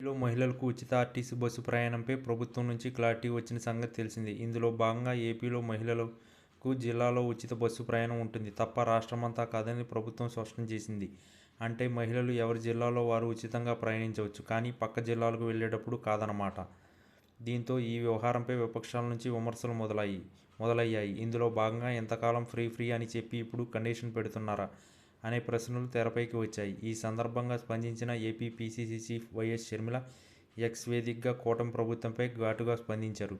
ఏపీలో మహిళలకు ఉచిత ఆర్టీసీ బస్సు ప్రయాణంపై ప్రభుత్వం నుంచి క్లారిటీ వచ్చిన సంగతి తెలిసింది. ఇందులో భాగంగా ఏపీలో మహిళలకు జిల్లాలో ఉచిత బస్సు ప్రయాణం ఉంటుంది తప్ప రాష్ట్రమంతా కాదని ప్రభుత్వం స్పష్టం చేసింది. అంటే మహిళలు ఎవరి జిల్లాలో వారు ఉచితంగా ప్రయాణించవచ్చు కానీ పక్క జిల్లాలకు వెళ్ళేటప్పుడు కాదనమాట దీంతో ఈ వ్యవహారంపై విపక్షాల నుంచి విమర్శలు మొదలయ్యి మొదలయ్యాయి. ఇందులో భాగంగా ఎంతకాలం ఫ్రీ ఫ్రీ అని చెప్పి ఇప్పుడు కండిషన్ పెడుతున్నారా? అనే ప్రశ్నలు తెరపైకి వచ్చాయి. ఈ సందర్భంగా స్పందించిన AP PCC chief YS Sharmila X వేదికగా కూటమి ప్రభుత్వంపై ఘాటుగా స్పందించారు.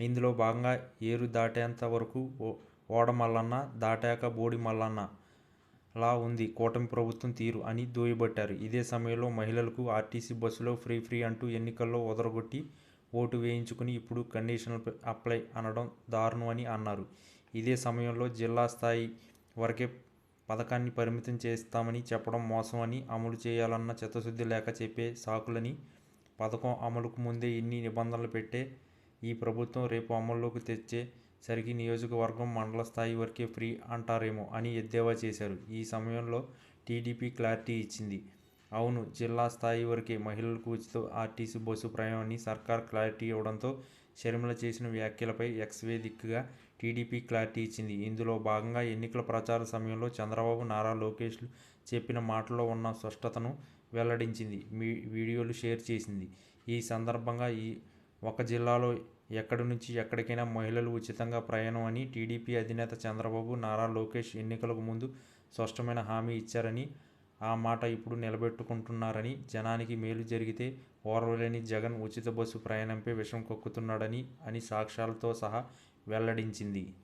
ఇందులో భాగంగా ఏరు దాటేంత వరకు ఓ ఓడ మల్లన్న దాటాక బోడి మల్లన్న లా ఉంది. కూటమి ప్రభుత్వం తీరు అని దుయ్యబట్టారు ఇదే సమయంలో మహిళలకు ఆర్టీసీ బస్సులో ఫ్రీ ఫ్రీ అంటూ ఎన్నికల్లో ఒదరగొట్టి ఓటు వేయించుకుని ఇప్పుడు కండిషనల్ అప్లై అనడం దారుణం అని అన్నారు. ఇదే సమయంలో జిల్లా స్థాయి వరకే పథకాన్ని పరిమితం చేస్తామని చెప్పడం మోసం అని అమలు చేయాలన్న చిత్తశుద్ధి లేక చెప్పే సాకులని పథకం అమలుకు ముందే ఇన్ని నిబంధనలు పెట్టే ఈ ప్రభుత్వం రేపు అమల్లోకి తెచ్చే సరికి నియోజకవర్గం మండల స్థాయి వరకే ఫ్రీ అంటారేమో అని ఎద్దేవా చేశారు. ఈ సమయంలో టీడీపీ క్లారిటీ ఇచ్చింది. అవును జిల్లా స్థాయి వరకే మహిళలకు ఉచిత ఆర్టీసీ బస్సు ప్రయాణాన్ని సర్కార్ క్లారిటీ ఇవ్వడంతో షర్మిల చేసిన వ్యాఖ్యలపై ఎక్స్ వేదికగా టీడీపీ క్లారిటీ ఇచ్చింది. ఇందులో భాగంగా ఎన్నికల ప్రచార సమయంలో చంద్రబాబు నారా లోకేష్లు చెప్పిన మాటల్లో ఉన్న స్పష్టతను వెల్లడించింది. మీ వీడియోలు షేర్ చేసింది. ఈ సందర్భంగా ఈ ఒక జిల్లాలో ఎక్కడి నుంచి ఎక్కడికైనా మహిళలు ఉచితంగా ప్రయాణం అని టీడీపీ అధినేత చంద్రబాబు నారా లోకేష్ ఎన్నికలకు ముందు స్పష్టమైన హామీ ఇచ్చారని ఆ మాట ఇప్పుడు నిలబెట్టుకుంటున్నారని జనానికి మేలు జరిగితే ఓర్వలేని జగన్ ఉచిత బస్సు ప్రయాణంపై విషం కక్కుతున్నాడని అని సాక్ష్యాలతో సహా వెల్లడించింది.